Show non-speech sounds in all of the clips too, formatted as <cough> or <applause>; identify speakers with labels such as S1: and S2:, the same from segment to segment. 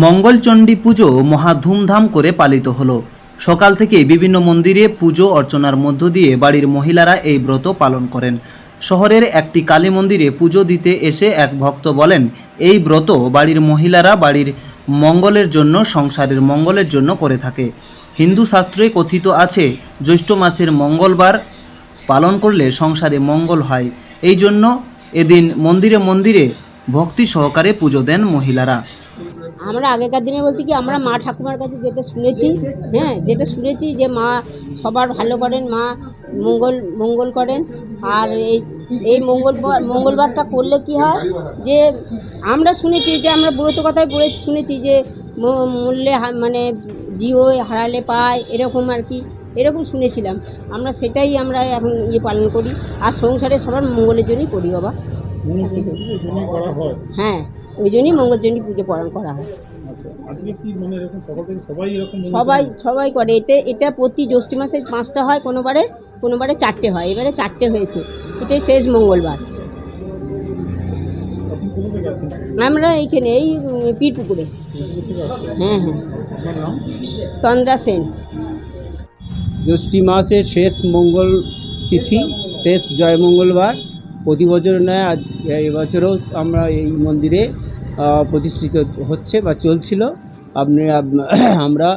S1: মঙ্গলচণ্ডী পুজো মহা ধুমধাম করে পালিত হলো। সকাল থেকে বিভিন্ন মন্দিরে পুজো অর্চনার মধ্য দিয়ে বাড়ির মহিলারা এই ব্রত পালন করেন। শহরের একটি কালী মন্দিরে পুজো দিতে এসে এক ভক্ত বলেন, এই ব্রত বাড়ির মহিলারা বাড়ির মঙ্গলের জন্য, সংসারের মঙ্গলের জন্য করে থাকে। হিন্দু শাস্ত্রে কথিত আছে, জ্যৈষ্ঠ মাসের মঙ্গলবার পালন করলে সংসারে মঙ্গল হয়। এই জন্য এদিন মন্দিরে মন্দিরে ভক্তি সহকারে পুজো দেন মহিলারা।
S2: আমরা আগেকার দিনে বলতে কি আমরা মা ঠাকুমার কাছে যেটা শুনেছি হ্যাঁ যেটা শুনেছি যে মা সবার ভালো করেন মা মঙ্গল মঙ্গল করেন। আর এই এই মঙ্গলবার মঙ্গলবারটা করলে কি হয় যে আমরা শুনেছি যে আমরা ব্রত কথায় বলে শুনেছি যে মূল্যে মানে জিও হারালে পায় এরকম আর কি এরকম শুনেছিলাম। আমরা সেটাই আমরা এখন ইয়ে পালন করি আর সংসারে সবার মঙ্গলের জন্যই করি বাবা।
S3: হ্যাঁ।
S2: ওই জন্যই মঙ্গলচণ্ডী পুজো পালন করা হয়।
S3: আচ্ছা আজকে কি মানে এরকম সকাল থেকে সবাই
S2: সবাই করে এটা এটা প্রতি জ্যৈষ্ঠ মাসে পাঁচটা হয় কোনোবারে কোনোবারে চারটে হয় এবারে চারটে হয়েছে এটাই শেষ মঙ্গলবার। আমরা এইখানে এই উম, পীর পুকুরে
S3: কোথা থেকে আসছেন
S2: হ্যাঁ হ্যাঁ তন্দ্রা সেন।
S4: জ্যৈষ্ঠী মাসের শেষ মঙ্গল তিথি শেষ জয় মঙ্গলবার। প্রতি বছর নয়, আজ এবছরও আমরা এই মন্দিরে প্রতিষ্ঠিত হচ্ছে বা চলছিল। আপনি <clears throat> আমরা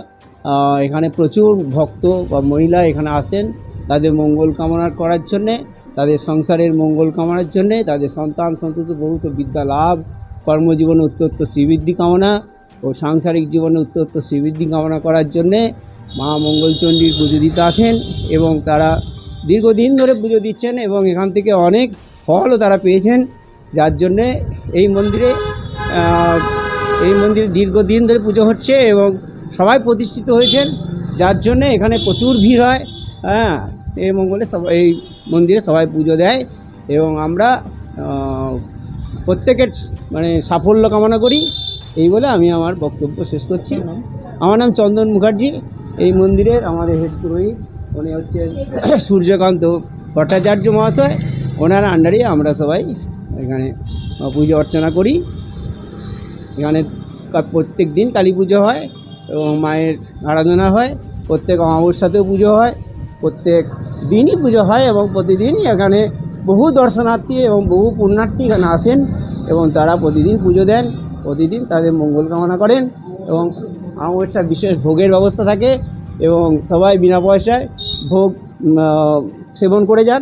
S4: এখানে প্রচুর ভক্ত বা মহিলা এখানে আসেন। তাদের মঙ্গল কামনা করার জন্যে, তাদের সংসারের মঙ্গল কামনার জন্যে, তাদের সন্তান সন্ততি বহুত বিদ্যা লাভ, কর্মজীবনে উত্তরোত্ত শ্রীবৃদ্ধি কামনা ও সাংসারিক জীবনে উত্তরোত্ত শ্রীবৃদ্ধি কামনা করার জন্যে মা মঙ্গলচণ্ডীর পুজো দিতে আসেন এবং তারা দীর্ঘদিন ধরে পুজো দিচ্ছেন এবং এখান থেকে অনেক ফলও তারা পেয়েছেন, যার জন্যে এই মন্দিরে এই মন্দিরে দীর্ঘদিন ধরে পুজো হচ্ছে এবং সবাই প্রতিষ্ঠিত হয়েছেন, যার জন্যে এখানে প্রচুর ভিড় হয়। হ্যাঁ এই মঙ্গলে সবাই এই মন্দিরে সবাই পুজো দেয় এবং আমরা প্রত্যেকের মানে সাফল্য কামনা করি। এই বলে আমি আমার বক্তব্য শেষ করছি। আমার নাম চন্দন মুখার্জি। এই মন্দিরের আমাদের হেড পুরোহিত, উনি হচ্ছেন সূর্যকান্ত ভট্টাচার্য মহাশয়। ওনার আন্ডারে আমরা সবাই এখানে পুজো অর্চনা করি। এখানে প্রত্যেক দিন কালী পুজো হয় এবং মায়ের আরাধনা হয়। প্রত্যেক অমাবস্যাতেও পুজো হয়। প্রত্যেক দিনই পুজো হয় এবং প্রতিদিনই এখানে বহু দর্শনার্থী এবং বহু পুণ্যার্থী এখানে আসেন এবং তারা প্রতিদিন পুজো দেন, প্রতিদিন তাদের মঙ্গল কামনা করেন এবং অমাবস্যা বিশেষ ভোগের ব্যবস্থা থাকে এবং সবাই বিনা পয়সায় ভোগ সেবন করে যান।